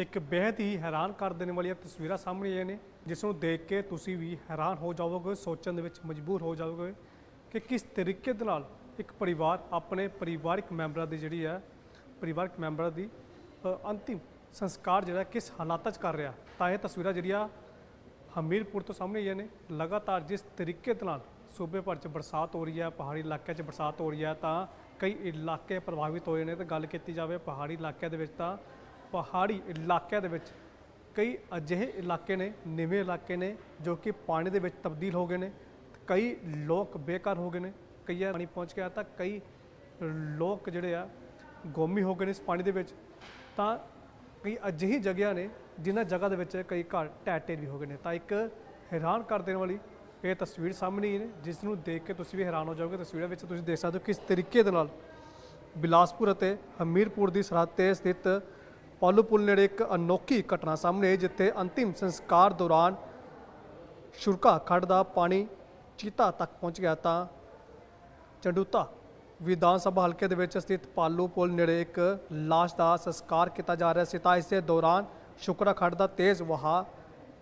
ਇੱਕ ਬੇहद ਹੀ ਹੈਰਾਨ ਕਰ ਦੇਣ ਵਾਲੀਆਂ ਤਸਵੀਰਾਂ ਸਾਹਮਣੇ ਆਈਆਂ ਨੇ, ਜਿਸ ਨੂੰ ਦੇਖ ਕੇ ਤੁਸੀਂ ਵੀ ਹੈਰਾਨ ਹੋ ਜਾਵੋਗੇ, ਸੋਚਣ ਦੇ ਵਿੱਚ ਮਜਬੂਰ ਹੋ ਜਾਵੋਗੇ ਕਿ ਕਿਸ ਤਰੀਕੇ ਦੇ ਨਾਲ ਇੱਕ ਪਰਿਵਾਰ ਆਪਣੇ ਪਰਿਵਾਰਕ ਮੈਂਬਰਾਂ ਦੀ ਜਿਹੜੀ ਹੈ ਪਰਿਵਾਰਕ ਮੈਂਬਰਾਂ ਦੀ ਅੰਤਿਮ ਸੰਸਕਾਰ ਜਿਹੜਾ ਕਿਸ ਹਾਲਾਤਾਂ 'ਚ ਕਰ ਰਿਹਾ। ਤਾਂ ਇਹ ਤਸਵੀਰਾਂ ਜਿਹੜੀਆਂ ਹਮੀਰਪੁਰ ਤੋਂ ਸਾਹਮਣੇ ਆਈਆਂ ਨੇ, ਲਗਾਤਾਰ ਜਿਸ ਤਰੀਕੇ ਦੇ ਨਾਲ ਸੂਬੇ ਭਰ 'ਚ ਬਰਸਾਤ ਹੋ ਰਹੀ ਹੈ ਪਹਾੜੀ ਇਲਾਕਿਆਂ 'ਚ ਬਰਸਾਤ ਹੋ ਰਹੀ ਹੈ ਤਾਂ ਕਈ ਇਲਾਕੇ ਪ੍ਰਭਾਵਿਤ ਹੋਏ ਨੇ। ਤੇ ਗੱਲ ਕੀਤੀ ਜਾਵੇ ਪਹਾੜੀ ਇਲਾਕਿਆਂ ਦੇ ਵਿੱਚ ਤਾਂ ਪਹਾੜੀ ਇਲਾਕਿਆਂ ਦੇ ਵਿੱਚ ਕਈ ਅਜਿਹੇ ਇਲਾਕੇ ਨੇ, ਨੀਵੇਂ ਇਲਾਕੇ ਨੇ, ਜੋ ਕਿ ਪਾਣੀ ਦੇ ਵਿੱਚ ਤਬਦੀਲ ਹੋ ਗਏ ਨੇ, ਕਈ ਲੋਕ ਬੇਘਰ ਹੋ ਗਏ ਨੇ, ਕਈਆਂ ਪਾਣੀ ਪਹੁੰਚ ਗਿਆ ਤਾਂ ਕਈ ਲੋਕ ਜਿਹੜੇ ਆ ਗੋਮੀ ਹੋ ਗਏ ਨੇ ਇਸ ਪਾਣੀ ਦੇ ਵਿੱਚ। ਤਾਂ ਕਈ ਅਜਿਹੀ ਜਗ੍ਹਾ ਨੇ ਜਿਨ੍ਹਾਂ ਜਗ੍ਹਾ ਦੇ ਵਿੱਚ ਕਈ ਘਰ ਢਹਿ ਵੀ ਹੋ ਗਏ ਨੇ। ਤਾਂ ਇੱਕ ਹੈਰਾਨ ਕਰ ਦੇਣ ਵਾਲੀ ਇਹ ਤਸਵੀਰ ਸਾਹਮਣੇ ਹੀ ਨੇ, ਜਿਸ ਨੂੰ ਦੇਖ ਕੇ ਤੁਸੀਂ ਵੀ ਹੈਰਾਨ ਹੋ ਜਾਓਗੇ। ਤਸਵੀਰਾਂ ਵਿੱਚ ਤੁਸੀਂ ਦੇਖ ਸਕਦੇ ਹੋ ਕਿਸ ਤਰੀਕੇ ਦੇ ਨਾਲ ਬਿਲਾਸਪੁਰ ਅਤੇ ਹਮੀਰਪੁਰ ਦੀ ਸਰਹੱਦ ਤੇ ਸਥਿਤ ਪਾਲੂ ਪੁਲ ਨੇੜੇ ਇੱਕ ਅਨੋਖੀ ਘਟਨਾ ਸਾਹਮਣੇ ਆਈ, ਜਿੱਥੇ ਅੰਤਿਮ ਸੰਸਕਾਰ ਦੌਰਾਨ ਸ਼ੁਰਕਾ ਖੱਡ ਦਾ ਪਾਣੀ ਚੀਤਾ ਤੱਕ ਪਹੁੰਚ ਗਿਆ ਤਾਂ ਚੰਡੂਤਾ ਵਿਧਾਨ ਸਭਾ ਹਲਕੇ ਦੇ ਵਿੱਚ ਸਥਿਤ ਪਾਲੂ ਪੁਲ ਨੇੜੇ ਇੱਕ ਲਾਸ਼ ਦਾ ਸੰਸਕਾਰ ਕੀਤਾ ਜਾ ਰਿਹਾ ਸੀ। ਤਾਂ ਇਸੇ ਦੌਰਾਨ ਸ਼ੁਕਰਾ ਖੱਡ ਦਾ ਤੇਜ਼ ਵਹਾਅ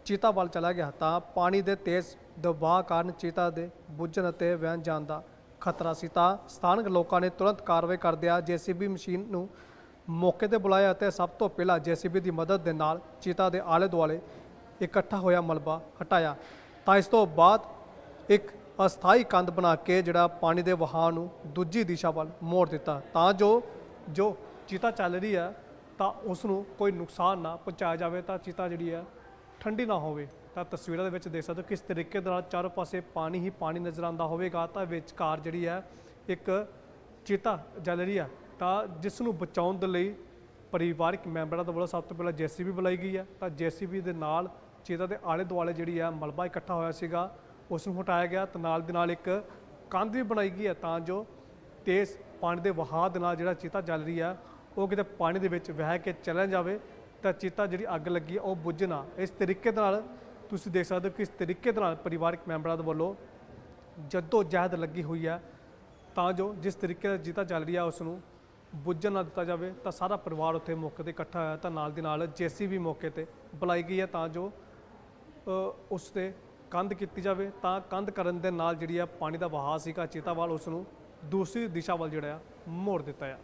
ਚੀਤਾ ਵੱਲ ਚਲਾ ਗਿਆ ਤਾਂ ਪਾਣੀ ਦੇ ਤੇਜ਼ ਦਬਾਅ ਕਾਰਨ ਚੀਤਾ ਦੇ ਬੁੱਝਣ ਅਤੇ ਵਹਿਣ ਜਾਣ ਦਾ ਖਤਰਾ ਸੀ। ਤਾਂ ਸਥਾਨਕ ਲੋਕਾਂ ਨੇ ਤੁਰੰਤ ਕਾਰਵਾਈ ਕਰਦਿਆਂ ਜੀਸੀਬੀ ਮਸ਼ੀਨ ਨੂੰ ਮੌਕੇ ਤੇ ਬੁਲਾਇਆ ਅਤੇ ਸਭ ਤੋਂ ਪਹਿਲਾਂ ਜੀਸੀਬੀ ਦੀ ਮਦਦ ਦੇ ਨਾਲ ਚੀਤਾ ਦੇ ਆਲੇ ਦੁਆਲੇ ਇਕੱਠਾ ਹੋਇਆ ਮਲਬਾ ਹਟਾਇਆ। ਤਾਂ ਇਸ ਤੋਂ ਬਾਅਦ ਇੱਕ ਅਸਥਾਈ ਕੰਧ ਬਣਾ ਕੇ ਜਿਹੜਾ ਪਾਣੀ ਦੇ ਵਹਾਅ ਨੂੰ ਦੂਜੀ ਦਿਸ਼ਾ ਵੱਲ ਮੋੜ ਦਿੱਤਾ। ਤਾਂ ਜੋ ਜੋ ਚੀਤਾ ਚੱਲ ਰਹੀ ਹੈ, ਤਾਂ ਉਸ ਨੂੰ ਕੋਈ ਨੁਕਸਾਨ ਨਾ ਪਹੁੰਚਾਇਆ ਜਾਵੇ, ਤਾਂ ਚੀਤਾ ਜਿਹੜੀ ਹੈ ਠੰਡੀ ਨਾ ਹੋਵੇ। ਤਾਂ ਤਸਵੀਰਾਂ ਦੇ ਵਿੱਚ ਦੇਖ ਸਕਦੇ ਹੋ ਕਿਸ ਤਰੀਕੇ ਦੇ ਨਾਲ ਚਾਰੋਂ ਪਾਸੇ ਪਾਣੀ ਹੀ ਪਾਣੀ ਨਜ਼ਰ ਆਉਂਦਾ ਹੋਵੇਗਾ। ਤਾਂ ਵਿਚਕਾਰ ਜਿਹੜੀ ਹੈ ਇੱਕ ਚੀਤਾ ਜਲ ਰਹੀ ਹੈ। ਤਾਂ ਜਿਸ ਨੂੰ ਬਚਾਉਣ ਦੇ ਲਈ ਪਰਿਵਾਰਕ ਮੈਂਬਰਾਂ ਦਾ ਵੱਲੋਂ ਸਭ ਤੋਂ ਪਹਿਲਾਂ ਜੀਸੀਬੀ ਬੁਲਾਈ ਗਈ ਹੈ, ਤਾਂ ਜੀਸੀਬੀ ਦੇ ਨਾਲ ਚੀਤਾ ਦੇ ਆਲੇ ਦੁਆਲੇ ਜਿਹੜੀ ਹੈ ਮਲਬਾ ਇਕੱਠਾ ਹੋਇਆ ਸੀਗਾ ਉਸ ਨੂੰ ਹਟਾਇਆ ਗਿਆ ਤੇ ਨਾਲ ਦੇ ਨਾਲ ਇੱਕ ਕੰਧ ਵੀ ਬਣਾਈ ਗਈ ਹੈ ਤਾਂ ਜੋ ਤੇਜ਼ ਪਾਣੀ ਦੇ ਵਹਾਅ ਦੇ ਨਾਲ ਜਿਹੜਾ ਚੀਤਾ ਚੱਲ ਰਹੀ ਹੈ, ਉਹ ਕਿਤੇ ਪਾਣੀ ਦੇ ਵਿੱਚ ਵਹਿ ਕੇ ਚਲਾ ਜਾਵੇ ਤਾਂ ਚੀਤਾ ਜਿਹੜੀ ਅੱਗ ਲੱਗੀ ਹੈ ਉਹ ਬੁੱਝ ਨਾ। ਇਸ ਤਰੀਕੇ ਦੇ ਨਾਲ ਤੁਸੀਂ ਦੇਖ ਸਕਦੇ ਹੋ ਕਿਸ ਤਰੀਕੇ ਦੇ ਨਾਲ ਪਰਿਵਾਰਕ ਮੈਂਬਰਾਂ ਦੇ ਵੱਲੋਂ ਜੱਦੋ ਜਹਿਦ ਲੱਗੀ ਹੋਈ ਹੈ ਤਾਂ ਜੋ ਜਿਸ ਤਰੀਕੇ ਦਾ ਚੀਤਾ ਚੱਲ ਰਹੀ ਹੈ ਉਸ ਨੂੰ ਬੁੱਝਣ ਨਾ ਦਿੱਤਾ ਜਾਵੇ, ਤਾਂ ਸਾਰਾ ਪਰਿਵਾਰ ਉੱਥੇ ਮੌਕੇ ਤੇ ਇਕੱਠਾ ਹੋਇਆ, ਤਾਂ ਨਾਲ ਦੀ ਨਾਲ ਜੀਸੀਬੀ ਮੌਕੇ ਤੇ ਬੁਲਾਈ ਗਈ ਹੈ ਤਾਂ ਜੋ ਉਸ ਤੇ ਕੰਧ ਕੀਤੀ ਜਾਵੇ, ਤਾਂ ਕੰਧ ਕਰਨ ਦੇ ਨਾਲ ਜਿਹੜੀ ਆ ਪਾਣੀ ਦਾ ਵਹਾਅ ਸੀਗਾ ਚੀਤਾ ਵੱਲ, ਉਸ ਨੂੰ ਦੂਸਰੀ ਦਿਸ਼ਾ ਵੱਲ ਜਿਹੜਾ ਆ ਮੋੜ ਦਿੱਤਾ ਆ।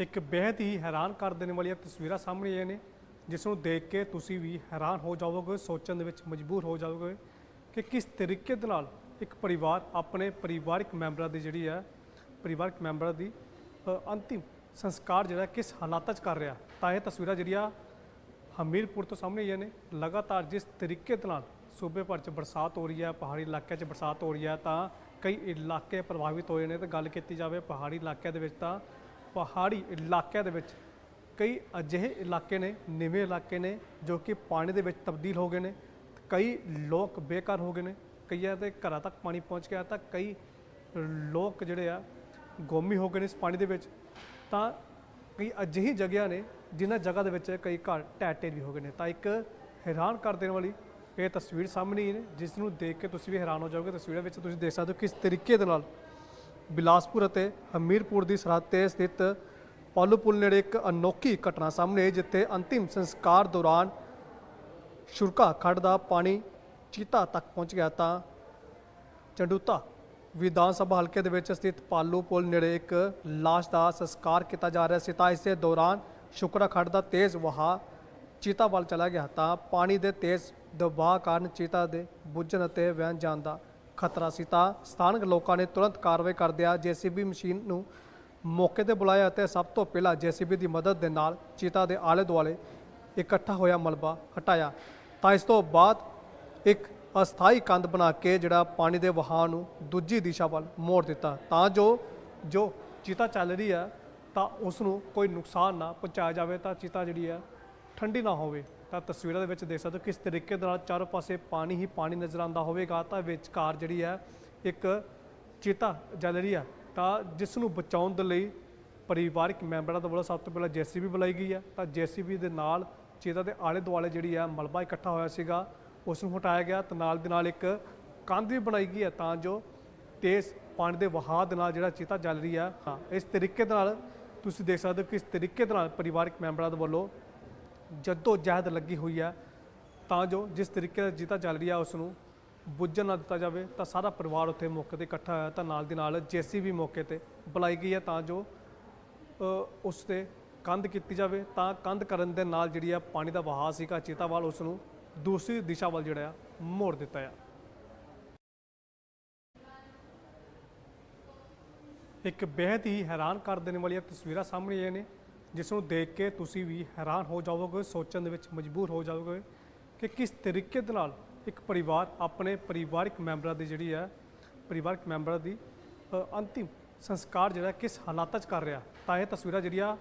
ਇੱਕ ਬੇहद ਹੀ ਹੈਰਾਨ ਕਰ ਦੇਣ ਵਾਲੀਆਂ ਤਸਵੀਰਾਂ ਸਾਹਮਣੇ ਆਈਆਂ ਨੇ, ਜਿਸ ਨੂੰ ਦੇਖ ਕੇ ਤੁਸੀਂ ਵੀ ਹੈਰਾਨ ਹੋ ਜਾਵੋਗੇ, ਸੋਚਣ ਦੇ ਵਿੱਚ ਮਜਬੂਰ ਹੋ ਜਾਵੋਗੇ ਕਿ ਕਿਸ ਤਰੀਕੇ ਦੇ ਨਾਲ ਇੱਕ ਪਰਿਵਾਰ ਆਪਣੇ ਪਰਿਵਾਰਕ ਮੈਂਬਰਾਂ ਦੀ ਜਿਹੜੀ ਹੈ, ਪਰਿਵਾਰਕ ਮੈਂਬਰਾਂ ਦੀ ਅੰਤਿਮ ਸੰਸਕਾਰ ਜਿਹੜਾ ਕਿਸ ਹਾਲਾਤਾਂ 'ਚ ਕਰ ਰਿਹਾ। ਤਾਂ ਇਹ ਤਸਵੀਰਾਂ ਜਿਹੜੀਆਂ ਹਮੀਰਪੁਰ ਤੋਂ ਸਾਹਮਣੇ ਆਈਆਂ ਨੇ, ਲਗਾਤਾਰ ਜਿਸ ਤਰੀਕੇ ਦੇ ਨਾਲ ਸੂਬੇ ਭਰ 'ਚ ਬਰਸਾਤ ਹੋ ਰਹੀ ਹੈ, ਪਹਾੜੀ ਇਲਾਕਿਆਂ 'ਚ ਬਰਸਾਤ ਹੋ ਰਹੀ ਹੈ, ਤਾਂ ਕਈ ਇਲਾਕੇ ਪ੍ਰਭਾਵਿਤ ਹੋਏ ਨੇ। ਤੇ ਗੱਲ ਕੀਤੀ ਜਾਵੇ ਪਹਾੜੀ ਇਲਾਕਿਆਂ ਦੇ ਵਿੱਚ ਤਾਂ ਪਹਾੜੀ ਇਲਾਕਿਆਂ ਦੇ ਵਿੱਚ ਕਈ ਅਜਿਹੇ ਇਲਾਕੇ ਨੇ, ਨੀਵੇਂ ਇਲਾਕੇ ਨੇ, ਜੋ ਕਿ ਪਾਣੀ ਦੇ ਵਿੱਚ ਤਬਦੀਲ ਹੋ ਗਏ ਨੇ, ਕਈ ਲੋਕ ਬੇਘਰ ਹੋ ਗਏ ਨੇ, ਕਈਆਂ ਦੇ ਘਰਾਂ ਤੱਕ ਪਾਣੀ ਪਹੁੰਚ ਗਿਆ ਤਾਂ ਕਈ ਲੋਕ ਜਿਹੜੇ ਆ ਗੋਮੀ ਹੋ ਗਏ ਨੇ ਇਸ ਪਾਣੀ ਦੇ ਵਿੱਚ। ਤਾਂ ਕਈ ਅਜਿਹੀ ਜਗ੍ਹਾ ਨੇ ਜਿਨ੍ਹਾਂ ਜਗ੍ਹਾ ਦੇ ਵਿੱਚ ਕਈ ਘਰ ਢਹਿ ਵੀ ਹੋ ਗਏ ਨੇ। ਤਾਂ ਇੱਕ ਹੈਰਾਨ ਕਰ ਦੇਣ ਵਾਲੀ ਇਹ ਤਸਵੀਰ ਸਾਹਮਣੇ ਹੀ ਨੇ ਜਿਸ ਨੂੰ ਦੇਖ ਕੇ ਤੁਸੀਂ ਵੀ ਹੈਰਾਨ ਹੋ ਜਾਓਗੇ। ਤਸਵੀਰਾਂ ਵਿੱਚ ਤੁਸੀਂ ਦੇਖ ਸਕਦੇ ਹੋ ਕਿਸ ਤਰੀਕੇ ਦੇ ਨਾਲ ਬਿਲਾਸਪੁਰ ਅਤੇ ਹਮੀਰਪੁਰ ਦੀ ਸਰਹੱਦ ਤੇ ਸਥਿਤ ਪਾਲੂ ਪੁਲ ਨੇੜੇ ਇੱਕ ਅਨੋਖੀ ਘਟਨਾ ਸਾਹਮਣੇ ਆਈ, ਜਿੱਥੇ ਅੰਤਿਮ ਸੰਸਕਾਰ ਦੌਰਾਨ ਸ਼ੁਰਕਾ ਖੱਡ ਦਾ ਪਾਣੀ ਚੀਤਾ ਤੱਕ ਪਹੁੰਚ ਗਿਆ ਤਾਂ ਚੰਡੂਤਾ ਵਿਧਾਨ ਸਭਾ ਹਲਕੇ ਦੇ ਵਿੱਚ ਸਥਿਤ ਪਾਲੂ ਪੁਲ ਨੇੜੇ ਇੱਕ ਲਾਸ਼ ਦਾ ਸੰਸਕਾਰ ਕੀਤਾ ਜਾ ਰਿਹਾ ਸੀ, ਤਾਂ ਇਸੇ ਦੌਰਾਨ ਸ਼ੁਕਰਾ ਖੱਡ ਦਾ ਤੇਜ਼ ਵਹਾਅ ਚੀਤਾ ਵੱਲ ਚਲਾ ਗਿਆ ਤਾਂ ਪਾਣੀ ਦੇ ਤੇਜ਼ ਦਬਾਅ ਕਾਰਨ ਚੀਤਾ ਦੇ ਬੁੱਝਣ ਅਤੇ ਵਹਿਣ ਜਾਣ ਦਾ ਖਤਰਾ ਸੀ ਤਾਂ ਸਥਾਨਕ ਲੋਕਾਂ ਨੇ ਤੁਰੰਤ ਕਾਰਵਾਈ ਕਰਦਿਆਂ ਜੀਸੀਬੀ ਮਸ਼ੀਨ ਨੂੰ ਮੌਕੇ ਤੇ ਬੁਲਾਇਆ ਅਤੇ ਸਭ ਤੋਂ ਪਹਿਲਾਂ ਜੀਸੀਬੀ ਦੀ ਮਦਦ ਦੇ ਨਾਲ ਚੀਤਾ ਦੇ ਆਲੇ ਦੁਆਲੇ ਇਕੱਠਾ ਹੋਇਆ ਮਲਬਾ ਹਟਾਇਆ। ਤਾਂ ਇਸ ਤੋਂ ਬਾਅਦ ਇੱਕ ਅਸਥਾਈ ਕੰਧ ਬਣਾ ਕੇ ਜਿਹੜਾ ਪਾਣੀ ਦੇ ਵਹਾਅ ਨੂੰ ਦੂਜੀ ਦਿਸ਼ਾ ਵੱਲ ਮੋੜ ਦਿੱਤਾ। ਤਾਂ ਜੋ ਜੋ ਚੀਤਾ ਚੱਲ ਰਹੀ ਹੈ ਤਾਂ ਉਸ ਨੂੰ ਕੋਈ ਨੁਕਸਾਨ ਨਾ ਪਹੁੰਚਾਇਆ ਜਾਵੇ ਤਾਂ ਚੀਤਾ ਜਿਹੜੀ ਹੈ ਠੰਡੀ ਨਾ ਹੋਵੇ। ਤਾਂ ਤਸਵੀਰਾਂ ਦੇ ਵਿੱਚ ਦੇਖ ਸਕਦੇ ਹੋ ਕਿਸ ਤਰੀਕੇ ਦੇ ਨਾਲ ਚਾਰੋਂ ਪਾਸੇ ਪਾਣੀ ਹੀ ਪਾਣੀ ਨਜ਼ਰ ਆਉਂਦਾ ਹੋਵੇਗਾ। ਤਾਂ ਵਿਚਕਾਰ ਜਿਹੜੀ ਹੈ, ਇੱਕ ਚੀਤਾ ਜਲ ਰਹੀ ਹੈ। ਤਾਂ ਜਿਸ ਨੂੰ ਬਚਾਉਣ ਦੇ ਲਈ ਪਰਿਵਾਰਕ ਮੈਂਬਰਾਂ ਦੇ ਵੱਲੋਂ ਸਭ ਤੋਂ ਪਹਿਲਾਂ ਜੀਸੀਬੀ ਬੁਲਾਈ ਗਈ ਹੈ। ਤਾਂ ਜੀਸੀਬੀ ਦੇ ਨਾਲ ਚੀਤਾ ਦੇ ਆਲੇ ਦੁਆਲੇ ਜਿਹੜੀ ਹੈ, ਮਲਬਾ ਇਕੱਠਾ ਹੋਇਆ ਸੀਗਾ। ਉਸ ਨੂੰ ਹਟਾਇਆ ਗਿਆ। ਤੇ ਨਾਲ ਦੇ ਨਾਲ ਇੱਕ ਕੰਧ ਵੀ ਬਣਾਈ ਗਈ ਹੈ ਤਾਂ ਜੋ ਤੇਜ਼ ਪਾਣੀ ਦੇ ਵਹਾਅ ਦੇ ਨਾਲ ਜਿਹੜਾ ਚੀਤਾ ਜਲ ਰਹੀ ਹੈ। ਹਾਂ, ਇਸ ਤਰੀਕੇ ਦੇ ਨਾਲ ਤੁਸੀਂ ਦੇਖ ਸਕਦੇ ਹੋ ਕਿਸ ਤਰੀਕੇ ਦੇ ਨਾਲ ਪਰਿਵਾਰਕ ਮੈਂਬਰਾਂ ਦੇ ਵੱਲੋਂ ਜੱਦੋ ਜਹਿਦ ਲੱਗੀ ਹੋਈ ਆ, ਤਾਂ ਜੋ ਜਿਸ ਤਰੀਕੇ ਦਾ ਜੀਤਾ ਚੱਲ ਰਹੀ ਆ ਉਸ ਨੂੰ ਬੁੱਝਣ ਨਾ ਦਿੱਤਾ ਜਾਵੇ, ਤਾਂ ਸਾਰਾ ਪਰਿਵਾਰ ਉੱਥੇ ਮੌਕੇ ਤੇ ਇਕੱਠਾ ਹੋਇਆ। ਤਾਂ ਨਾਲ ਦੀ ਨਾਲ ਜੀਸੀਬੀ ਮੌਕੇ ਤੇ ਬੁਲਾਈ ਗਈ ਹੈ ਤਾਂ ਜੋ ਉਸ ਤੇ ਕੰਧ ਕੀਤੀ ਜਾਵੇ। ਤਾਂ ਕੰਧ ਕਰਨ ਦੇ ਨਾਲ ਜਿਹੜੀ ਆ ਪਾਣੀ ਦਾ ਵਹਾਅ ਸੀਗਾ, ਚੀਤਾ ਵੱਲ ਉਸ ਨੂੰ ਦੂਸਰੀ ਦਿਸ਼ਾ ਵੱਲ ਜਿਹੜਾ ਆ ਮੋੜ ਦਿੱਤਾ ਆ। ਇੱਕ ਬੇहद ਹੀ ਹੈਰਾਨ ਕਰ ਦੇਣ ਵਾਲੀਆਂ ਤਸਵੀਰਾਂ ਸਾਹਮਣੇ ਆਈਆਂ ਨੇ। ਜਿਸ ਨੂੰ ਦੇਖ ਕੇ ਤੁਸੀਂ ਵੀ ਹੈਰਾਨ ਹੋ ਜਾਵੋਗੇ, ਸੋਚਣ ਦੇ ਵਿੱਚ ਮਜਬੂਰ ਹੋ ਜਾਵੋਗੇ ਕਿ ਕਿਸ ਤਰੀਕੇ ਦੇ ਨਾਲ ਇੱਕ ਪਰਿਵਾਰ ਆਪਣੇ ਪਰਿਵਾਰਕ ਮੈਂਬਰਾਂ ਦੀ ਜਿਹੜੀ ਹੈ, ਪਰਿਵਾਰਕ ਮੈਂਬਰਾਂ ਦੀ ਅੰਤਿਮ ਸੰਸਕਾਰ ਜਿਹੜਾ ਕਿਸ ਹਾਲਾਤਾਂ 'ਚ ਕਰ ਰਿਹਾ। ਤਾਂ ਇਹ ਤਸਵੀਰਾਂ ਜਿਹੜੀਆਂ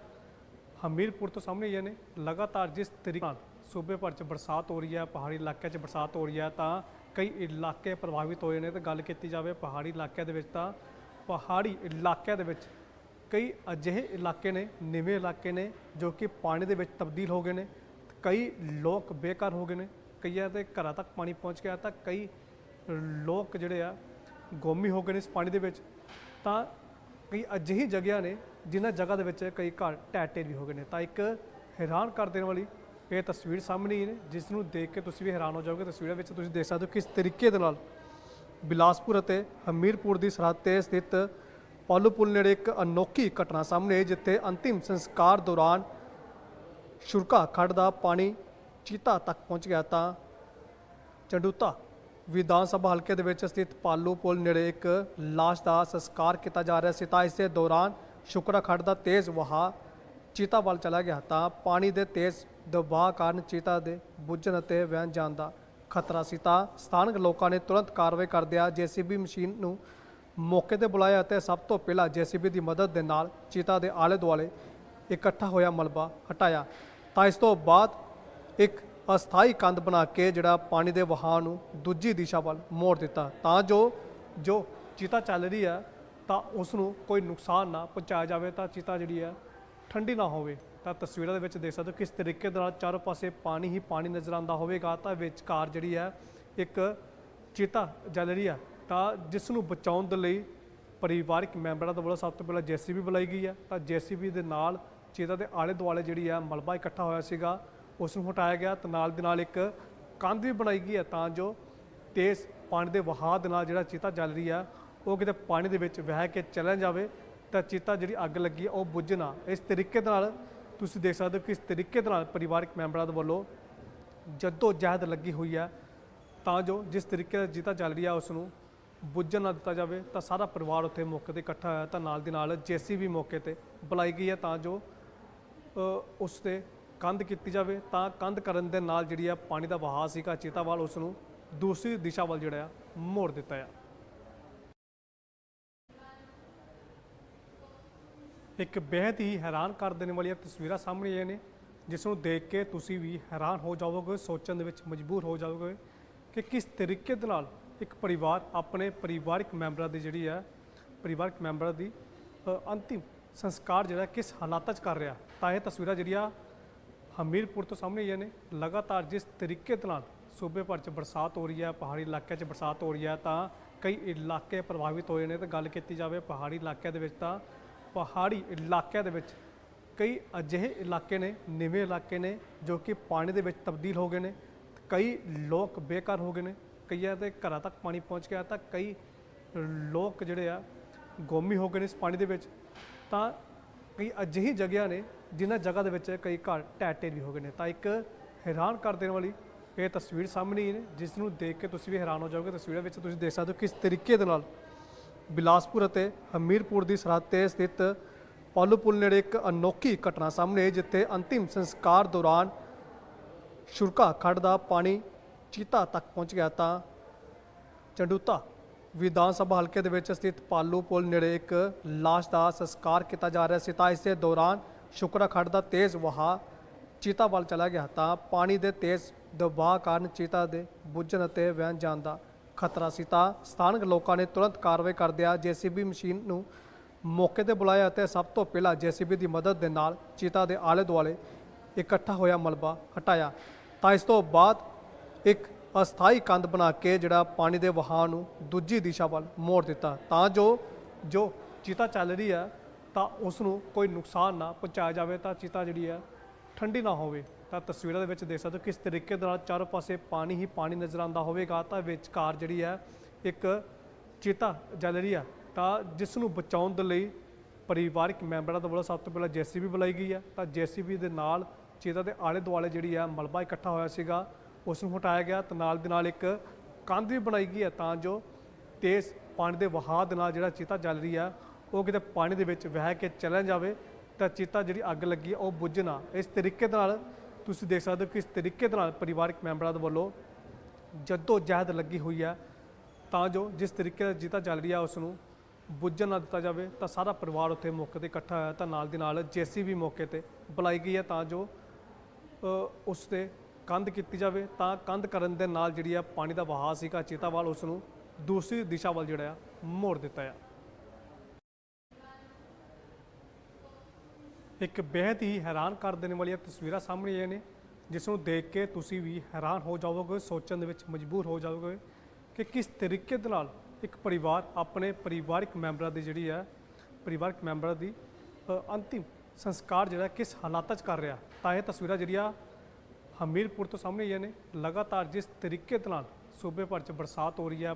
ਹਮੀਰਪੁਰ ਤੋਂ ਸਾਹਮਣੇ ਆਈਆਂ ਨੇ। ਲਗਾਤਾਰ ਜਿਸ ਤਰੀਕੇ ਨਾਲ ਸੂਬੇ ਭਰ 'ਚ ਬਰਸਾਤ ਹੋ ਰਹੀ ਹੈ, ਪਹਾੜੀ ਇਲਾਕਿਆਂ 'ਚ ਬਰਸਾਤ ਹੋ ਰਹੀ ਹੈ, ਤਾਂ ਕਈ ਇਲਾਕੇ ਪ੍ਰਭਾਵਿਤ ਹੋਏ ਨੇ। ਤੇ ਗੱਲ ਕੀਤੀ ਜਾਵੇ ਪਹਾੜੀ ਇਲਾਕਿਆਂ ਦੇ ਵਿੱਚ ਤਾਂ ਪਹਾੜੀ ਇਲਾਕਿਆਂ ਦੇ ਵਿੱਚ ਕਈ ਅਜਿਹੇ ਇਲਾਕੇ ਨੇ, ਨਿਵੇਂ ਇਲਾਕੇ ਨੇ, ਜੋ ਕਿ ਪਾਣੀ ਦੇ ਵਿੱਚ ਤਬਦੀਲ ਹੋ ਗਏ ਨੇ, ਕਈ ਲੋਕ ਬੇਘਰ ਹੋ ਗਏ ਨੇ, ਕਈਆਂ ਦੇ ਘਰਾਂ ਤੱਕ ਪਾਣੀ ਪਹੁੰਚ ਗਿਆ ਤਾਂ ਕਈ ਲੋਕ ਜਿਹੜੇ ਆ ਗੋਮੀ ਹੋ ਗਏ ਨੇ ਇਸ ਪਾਣੀ ਦੇ ਵਿੱਚ। ਤਾਂ ਕਈ ਅਜਿਹੀ ਜਗ੍ਹਾ ਨੇ ਜਿਨ੍ਹਾਂ ਜਗ੍ਹਾ ਦੇ ਵਿੱਚ ਕਈ ਘਰ ਢਹਿ ਵੀ ਹੋ ਗਏ ਨੇ। ਤਾਂ ਇੱਕ ਹੈਰਾਨ ਕਰ ਦੇਣ ਵਾਲੀ ਇਹ ਤਸਵੀਰ ਸਾਹਮਣੇ ਨੇ, ਜਿਸ ਨੂੰ ਦੇਖ ਕੇ ਤੁਸੀਂ ਵੀ ਹੈਰਾਨ ਹੋ ਜਾਓਗੇ। ਤਸਵੀਰਾਂ ਵਿੱਚ ਤੁਸੀਂ ਦੇਖ ਸਕਦੇ ਹੋ ਕਿਸ ਤਰੀਕੇ ਦੇ ਨਾਲ ਬਿਲਾਸਪੁਰ ਅਤੇ ਹਮੀਰਪੁਰ ਦੀ ਸਰਹੱਦ ਤੇ ਸਥਿਤ ਪਾਲੂ ਪੁਲ ਨੇੜੇ ਇੱਕ ਅਨੋਖੀ ਘਟਨਾ ਸਾਹਮਣੇ ਆਈ, ਜਿੱਥੇ ਅੰਤਿਮ ਸੰਸਕਾਰ ਦੌਰਾਨ ਸ਼ੁਰਕਾ ਖੱਡ ਦਾ ਪਾਣੀ ਚੀਤਾ ਤੱਕ ਪਹੁੰਚ ਗਿਆ ਤਾਂ ਚੰਡੂਤਾ ਵਿਧਾਨ ਸਭਾ ਹਲਕੇ ਦੇ ਵਿੱਚ ਸਥਿਤ ਪਾਲੂ ਪੁਲ ਨੇੜੇ ਇੱਕ ਲਾਸ਼ ਦਾ ਸੰਸਕਾਰ ਕੀਤਾ ਜਾ ਰਿਹਾ ਸੀ, ਤਾਂ ਇਸੇ ਦੌਰਾਨ ਸ਼ੁਕਰਾ ਖੱਡ ਦਾ ਤੇਜ਼ ਵਹਾਅ ਚੀਤਾ ਵੱਲ ਚਲਾ ਗਿਆ, ਤਾਂ ਪਾਣੀ ਦੇ ਤੇਜ਼ ਦਬਾਅ ਕਾਰਨ ਚੀਤਾ ਦੇ ਬੁੱਝਣ ਅਤੇ ਵਹਿਣ ਜਾਣ ਦਾ ਖਤਰਾ ਸੀ, ਤਾਂ ਸਥਾਨਕ ਲੋਕਾਂ ਨੇ ਤੁਰੰਤ ਕਾਰਵਾਈ ਕਰਦਿਆਂ ਜੀਸੀਬੀ ਮਸ਼ੀਨ ਨੂੰ ਮੌਕੇ ਤੇ ਬੁਲਾਇਆ ਅਤੇ ਸਭ ਤੋਂ ਪਹਿਲਾਂ ਜੀਸੀਬੀ ਦੀ ਮਦਦ ਦੇ ਨਾਲ ਚੀਤਾ ਦੇ ਆਲੇ ਦੁਆਲੇ ਇਕੱਠਾ ਹੋਇਆ ਮਲਬਾ ਹਟਾਇਆ। ਤਾਂ ਇਸ ਤੋਂ ਬਾਅਦ ਇੱਕ ਅਸਥਾਈ ਕੰਧ ਬਣਾ ਕੇ ਜਿਹੜਾ ਪਾਣੀ ਦੇ ਵਹਾਅ ਨੂੰ ਦੂਜੀ ਦਿਸ਼ਾ ਵੱਲ ਮੋੜ ਦਿੱਤਾ। ਤਾਂ ਜੋ ਜੋ ਚੀਤਾ ਚੱਲ ਰਹੀ ਹੈ, ਤਾਂ ਉਸ ਨੂੰ ਕੋਈ ਨੁਕਸਾਨ ਨਾ ਪਹੁੰਚਾਇਆ ਜਾਵੇ, ਤਾਂ ਚੀਤਾ ਜਿਹੜੀ ਹੈ ਠੰਡੀ ਨਾ ਹੋਵੇ। ਤਾਂ ਤਸਵੀਰਾਂ ਦੇ ਵਿੱਚ ਦੇਖ ਸਕਦੇ ਹੋ ਕਿਸ ਤਰੀਕੇ ਦੇ ਨਾਲ ਚਾਰੋਂ ਪਾਸੇ ਪਾਣੀ ਹੀ ਪਾਣੀ ਨਜ਼ਰ ਆਉਂਦਾ ਹੋਵੇਗਾ। ਤਾਂ ਵਿਚਕਾਰ ਜਿਹੜੀ ਹੈ ਇੱਕ ਚੀਤਾ ਜਲ ਰਹੀ ਹੈ। ਤਾਂ ਜਿਸ ਨੂੰ ਬਚਾਉਣ ਦੇ ਲਈ ਪਰਿਵਾਰਕ ਮੈਂਬਰਾਂ ਦੇ ਵੱਲੋਂ ਸਭ ਤੋਂ ਪਹਿਲਾਂ ਜੀਸੀਬੀ ਬੁਲਾਈ ਗਈ ਹੈ। ਤਾਂ ਜੀਸੀਬੀ ਦੇ ਨਾਲ ਚੀਤਾ ਦੇ ਆਲੇ ਦੁਆਲੇ ਜਿਹੜੀ ਹੈ ਮਲਬਾ ਇਕੱਠਾ ਹੋਇਆ ਸੀਗਾ, ਉਸ ਨੂੰ ਹਟਾਇਆ ਗਿਆ ਤੇ ਨਾਲ ਦੇ ਨਾਲ ਇੱਕ ਕੰਧ ਵੀ ਬਣਾਈ ਗਈ ਹੈ ਤਾਂ ਜੋ ਤੇਜ਼ ਪਾਣੀ ਦੇ ਵਹਾਅ ਦੇ ਨਾਲ ਜਿਹੜਾ ਚੀਤਾ ਚੱਲ ਰਹੀ ਹੈ, ਉਹ ਕਿਤੇ ਪਾਣੀ ਦੇ ਵਿੱਚ ਵਹਿ ਕੇ ਚਲਾ ਜਾਵੇ ਤਾਂ ਚੀਤਾ ਜਿਹੜੀ ਅੱਗ ਲੱਗੀ ਹੈ ਉਹ ਬੁੱਝ ਨਾ। ਇਸ ਤਰੀਕੇ ਦੇ ਨਾਲ ਤੁਸੀਂ ਦੇਖ ਸਕਦੇ ਹੋ ਕਿਸ ਤਰੀਕੇ ਦੇ ਨਾਲ ਪਰਿਵਾਰਕ ਮੈਂਬਰਾਂ ਦੇ ਵੱਲੋਂ ਜਦੋਂ ਜਹਿਦ ਲੱਗੀ ਹੋਈ ਹੈ ਤਾਂ ਜੋ ਜਿਸ ਤਰੀਕੇ ਦਾ ਚੀਤਾ ਚੱਲ ਰਹੀ ਹੈ ਉਸ ਨੂੰ ਬੁੱਝਣ ਨਾ ਦਿੱਤਾ ਜਾਵੇ, ਤਾਂ ਸਾਰਾ ਪਰਿਵਾਰ ਉੱਥੇ ਮੌਕੇ ਤੇ ਇਕੱਠਾ ਹੋਇਆ, ਤਾਂ ਨਾਲ ਦੀ ਨਾਲ ਜੀਸੀਬੀ ਮੌਕੇ ਤੇ ਬੁਲਾਈ ਗਈ ਹੈ ਤਾਂ ਜੋ ਉਸ ਤੇ ਕੰਧ ਕੀਤੀ ਜਾਵੇ, ਤਾਂ ਕੰਧ ਕਰਨ ਦੇ ਨਾਲ ਜਿਹੜੀ ਆ ਪਾਣੀ ਦਾ ਵਹਾਅ ਸੀਗਾ ਚੀਤਾ ਵੱਲ ਉਸ ਨੂੰ ਦੂਸਰੀ ਦਿਸ਼ਾ ਵੱਲ ਜਿਹੜਾ ਆ ਮੋੜ ਦਿੱਤਾ ਆ। ਇੱਕ ਬੇहद ਹੀ ਹੈਰਾਨ ਕਰ ਦੇਣ ਵਾਲੀਆਂ ਤਸਵੀਰਾਂ ਸਾਹਮਣੇ ਆਈਆਂ ਨੇ, ਜਿਸ ਨੂੰ ਦੇਖ ਕੇ ਤੁਸੀਂ ਵੀ ਹੈਰਾਨ ਹੋ ਜਾਵੋਗੇ, ਸੋਚਣ ਦੇ ਵਿੱਚ ਮਜਬੂਰ ਹੋ ਜਾਵੋਗੇ ਕਿ ਕਿਸ ਤਰੀਕੇ ਦੇ ਨਾਲ ਇੱਕ ਪਰਿਵਾਰ, ਆਪਣੇ ਪਰਿਵਾਰਕ ਮੈਂਬਰਾਂ ਦੀ ਜਿਹੜੀ ਹੈ, ਪਰਿਵਾਰਕ ਮੈਂਬਰਾਂ ਦੀ ਅੰਤਿਮ ਸੰਸਕਾਰ ਜਿਹੜਾ ਕਿਸ ਹਾਲਾਤਾਂ 'ਚ ਕਰ ਰਿਹਾ? ਤਾਂ ਇਹ ਤਸਵੀਰਾਂ ਜਿਹੜੀਆਂ ਹਮੀਰਪੁਰ ਤੋਂ ਸਾਹਮਣੇ ਆਈਆਂ ਨੇ। ਲਗਾਤਾਰ ਜਿਸ ਤਰੀਕੇ ਦੇ ਨਾਲ ਸੂਬੇ ਭਰ 'ਚ ਬਰਸਾਤ ਹੋ ਰਹੀ ਹੈ, ਪਹਾੜੀ ਇਲਾਕਿਆਂ 'ਚ ਬਰਸਾਤ ਹੋ ਰਹੀ ਹੈ, ਤਾਂ ਕਈ ਇਲਾਕੇ ਪ੍ਰਭਾਵਿਤ ਹੋਏ ਨੇ। ਤੇ ਗੱਲ ਕੀਤੀ ਜਾਵੇ ਪਹਾੜੀ ਇਲਾਕਿਆਂ ਦੇ ਵਿੱਚ, ਤਾਂ ਪਹਾੜੀ ਇਲਾਕਿਆਂ ਦੇ ਵਿੱਚ ਕਈ ਅਜਿਹੇ ਇਲਾਕੇ ਨੇ, ਨਿਵੇਂ ਇਲਾਕੇ ਨੇ, ਜੋ ਕਿ ਪਾਣੀ ਦੇ ਵਿੱਚ ਤਬਦੀਲ ਹੋ ਗਏ ਨੇ। ਕਈ ਲੋਕ ਬੇਘਰ ਹੋ ਗਏ ਨੇ। ਕਈਆਂ ਦੇ ਘਰਾਂ ਤੱਕ ਪਾਣੀ ਪਹੁੰਚ ਗਿਆ ਤਾਂ ਕਈ ਲੋਕ ਜਿਹੜੇ ਆ ਗੋਮੀ ਹੋ ਗਏ ਨੇ ਇਸ ਪਾਣੀ ਦੇ ਵਿੱਚ। ਤਾਂ ਕਈ ਅਜਿਹੀ ਜਗ੍ਹਾ ਨੇ ਜਿਨ੍ਹਾਂ ਜਗ੍ਹਾ ਦੇ ਵਿੱਚ ਕਈ ਘਰ ਢਹਿ ਢੇਰੀ ਵੀ ਹੋ ਗਏ ਨੇ। ਤਾਂ ਇੱਕ ਹੈਰਾਨ ਕਰ ਦੇਣ ਵਾਲੀ ਇਹ ਤਸਵੀਰ ਸਾਹਮਣੇ ਹੀ ਨੇ, ਜਿਸ ਨੂੰ ਦੇਖ ਕੇ ਤੁਸੀਂ ਵੀ ਹੈਰਾਨ ਹੋ ਜਾਓਗੇ। ਤਸਵੀਰਾਂ ਵਿੱਚ ਤੁਸੀਂ ਦੇਖ ਸਕਦੇ ਹੋ ਕਿਸ ਤਰੀਕੇ ਦੇ ਨਾਲ ਬਿਲਾਸਪੁਰ ਅਤੇ ਹਮੀਰਪੁਰ ਦੀ ਸਰਹੱਦ ਤੇ ਸਥਿਤ ਪਾਲੂ ਪੁਲ ਨੇੜੇ ਇੱਕ ਅਨੋਖੀ ਘਟਨਾ ਸਾਹਮਣੇ ਜਿੱਥੇ ਅੰਤਿਮ ਸੰਸਕਾਰ ਦੌਰਾਨ ਸ਼ੁਰਕਾ ਖੱਡ ਦਾ ਪਾਣੀ ਚੀਤਾ ਤੱਕ ਪਹੁੰਚ ਗਿਆ ਤਾਂ ਚੰਡੂਤਾ ਵਿਧਾਨ ਸਭਾ ਹਲਕੇ ਦੇ ਵਿੱਚ ਸਥਿਤ ਪਾਲੂ ਪੁਲ ਨੇੜੇ ਇੱਕ ਲਾਸ਼ ਦਾ ਸੰਸਕਾਰ ਕੀਤਾ ਜਾ ਰਿਹਾ ਸੀ ਤਾਂ ਇਸੇ ਦੌਰਾਨ ਸ਼ੁਕਰਾ ਦਾ ਤੇਜ਼ ਵਹਾਅ ਚੀਤਾ ਵੱਲ ਚਲਾ ਗਿਆ ਤਾਂ ਪਾਣੀ ਦੇ ਤੇਜ਼ ਦਬਾਅ ਕਾਰਨ ਚੀਤਾ ਦੇ ਬੁੱਝਣ ਅਤੇ ਵਹਿਣ ਜਾਣ ਦਾ ਖਤਰਾ ਸੀ ਤਾਂ ਸਥਾਨਕ ਲੋਕਾਂ ਨੇ ਤੁਰੰਤ ਕਾਰਵਾਈ ਕਰਦਿਆਂ ਜੀਸੀਬੀ ਮਸ਼ੀਨ ਨੂੰ ਮੌਕੇ ਤੇ ਬੁਲਾਇਆ ਅਤੇ ਸਭ ਤੋਂ ਪਹਿਲਾਂ ਜੀਸੀਬੀ ਦੀ ਮਦਦ ਦੇ ਨਾਲ ਚੀਤਾ ਦੇ ਆਲੇ ਦੁਆਲੇ ਇਕੱਠਾ ਹੋਇਆ ਮਲਬਾ ਹਟਾਇਆ। ਤਾਂ ਇਸ ਤੋਂ ਬਾਅਦ ਇੱਕ ਅਸਥਾਈ ਕੰਧ ਬਣਾ ਕੇ ਜਿਹੜਾ ਪਾਣੀ ਦੇ ਵਹਾਅ ਨੂੰ ਦੂਜੀ ਦਿਸ਼ਾ ਵੱਲ ਮੋੜ ਦਿੱਤਾ। ਤਾਂ ਜੋ ਜੋ ਚੀਤਾ ਚੱਲ ਰਹੀ ਹੈ, ਤਾਂ ਉਸ ਨੂੰ ਕੋਈ ਨੁਕਸਾਨ ਨਾ ਪਹੁੰਚਾਇਆ ਜਾਵੇ, ਤਾਂ ਚੀਤਾ ਜਿਹੜੀ ਹੈ ਠੰਡੀ ਨਾ ਹੋਵੇ। ਤਾਂ ਤਸਵੀਰਾਂ ਦੇ ਵਿੱਚ ਦੇਖ ਸਕਦੇ ਹੋ ਕਿਸ ਤਰੀਕੇ ਦੇ ਨਾਲ ਚਾਰੋਂ ਪਾਸੇ ਪਾਣੀ ਹੀ ਪਾਣੀ ਨਜ਼ਰ ਆਉਂਦਾ ਹੋਵੇਗਾ। ਤਾਂ ਵਿਚਕਾਰ ਜਿਹੜੀ ਹੈ ਇੱਕ ਚੀਤਾ ਜਲ ਰਹੀ ਆ ਤਾਂ ਜਿਸ ਨੂੰ ਬਚਾਉਣ ਦੇ ਲਈ ਪਰਿਵਾਰਕ ਮੈਂਬਰਾਂ ਦੇ ਵੱਲੋਂ ਸਭ ਤੋਂ ਪਹਿਲਾਂ ਜੀਸੀਬੀ ਬੁਲਾਈ ਗਈ ਹੈ। ਤਾਂ ਜੀਸੀਬੀ ਦੇ ਨਾਲ ਚੀਤਾ ਦੇ ਆਲੇ ਦੁਆਲੇ ਜਿਹੜੀ ਆ ਮਲਬਾ ਇਕੱਠਾ ਹੋਇਆ ਸੀਗਾ। ਉਸ ਨੂੰ ਹਟਾਇਆ ਗਿਆ ਤੇ ਨਾਲ ਦੇ ਨਾਲ ਇੱਕ ਕੰਧ ਵੀ ਬਣਾਈ ਗਈ ਹੈ ਤਾਂ ਜੋ ਤੇਜ਼ ਪਾਣੀ ਦੇ ਵਹਾਅ ਦੇ ਨਾਲ ਜਿਹੜਾ ਚੀਤਾ ਜਲ ਰਹੀ ਆ ਉਹ ਕਿਤੇ ਪਾਣੀ ਦੇ ਵਿੱਚ ਵਹਿ ਕੇ ਚਲਾ ਜਾਵੇ ਤਾਂ ਚੀਤਾ ਜਿਹੜੀ ਅੱਗ ਲੱਗੀ ਆ ਉਹ ਬੁੱਝ ਨਾ। ਇਸ ਤਰੀਕੇ ਦੇ ਨਾਲ ਤੁਸੀਂ ਦੇਖ ਸਕਦੇ ਹੋ ਕਿਸ ਤਰੀਕੇ ਦੇ ਨਾਲ ਪਰਿਵਾਰਕ ਮੈਂਬਰਾਂ ਦੇ ਵੱਲੋਂ ਜਦੋਂ ਜਹਿਦ ਲੱਗੀ ਹੋਈ ਹੈ ਤਾਂ ਜੋ ਜਿਸ ਤਰੀਕੇ ਦਾ ਜੀਤਾ ਚੱਲ ਰਹੀ ਆ ਉਸ ਨੂੰ ਬੁੱਝਣ ਨਾ ਦਿੱਤਾ ਜਾਵੇ ਤਾਂ ਸਾਰਾ ਪਰਿਵਾਰ ਉੱਥੇ ਮੌਕੇ ਤੇ ਇਕੱਠਾ ਹੋਇਆ। ਤਾਂ ਨਾਲ ਦੀ ਨਾਲ ਜੇਸੀਬੀ ਮੌਕੇ ਤੇ ਬੁਲਾਈ ਗਈ ਹੈ ਤਾਂ ਜੋ ਅ, ਉਸ ਤੇ ਕੰਧ ਕੀਤੀ ਜਾਵੇ, ਤਾਂ ਕੰਧ ਕਰਨ ਦੇ ਨਾਲ ਜਿਹੜੀ ਆ ਪਾਣੀ ਦਾ ਵਹਾਅ ਸੀਗਾ ਚੀਤਾ ਵੱਲ ਉਸ ਨੂੰ ਦੂਸਰੀ ਦਿਸ਼ਾ ਵੱਲ ਜਿਹੜਾ ਆ ਮੋੜ ਦਿੱਤਾ ਆ। ਇੱਕ ਬੇहद ਹੀ ਹੈਰਾਨ ਕਰ ਦੇਣ ਵਾਲੀਆਂ ਤਸਵੀਰਾਂ ਸਾਹਮਣੇ ਆਈਆਂ ਨੇ, ਜਿਸ ਨੂੰ ਦੇਖ ਕੇ ਤੁਸੀਂ ਵੀ ਹੈਰਾਨ ਹੋ ਜਾਵੋਗੇ, ਸੋਚਣ ਦੇ ਵਿੱਚ ਮਜਬੂਰ ਹੋ ਜਾਵੋਗੇ ਕਿ ਕਿਸ ਤਰੀਕੇ ਦੇ ਨਾਲ ਇੱਕ ਪਰਿਵਾਰ ਆਪਣੇ ਪਰਿਵਾਰਕ ਮੈਂਬਰਾਂ ਦੀ ਜਿਹੜੀ ਹੈ ਪਰਿਵਾਰਕ ਮੈਂਬਰਾਂ ਦੀ ਅੰਤਿਮ ਸੰਸਕਾਰ ਜਿਹੜਾ ਕਿਸ ਹਾਲਾਤਾਂ 'ਚ ਕਰ ਰਿਹਾ। ਤਾਂ ਇਹ ਤਸਵੀਰਾਂ ਜਿਹੜੀਆਂ ਹਮੀਰਪੁਰ ਤੋਂ ਸਾਹਮਣੇ ਆਈਆਂ ਨੇ। ਲਗਾਤਾਰ ਜਿਸ ਤਰੀਕੇ ਦੇ ਨਾਲ ਸੂਬੇ ਭਰ 'ਚ ਬਰਸਾਤ ਹੋ ਰਹੀ ਹੈ